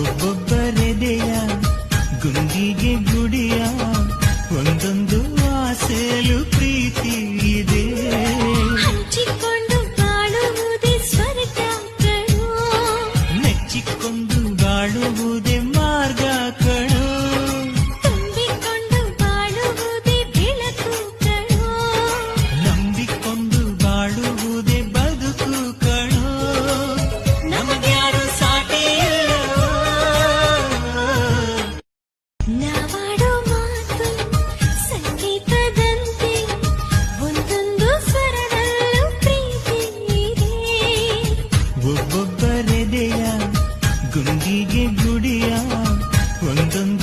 ಒಬ್ಬೊಬ್ಬರೆದೆಯ ಗುಂಡಿಗೆ ಒಂದೊಂದು ಆಸೆಲು ಪ್ರೀತಿ ಇದೆ. ಹಂಚಿಕೊಂಡು ಬಾಳುವುದೇ ಸ್ವರ್ಗ ನೆಚ್ಚಿಕೊಂಡು ಬಾಳುವುದೇ ಗುಡಿಯ ಒಂದೊಂದು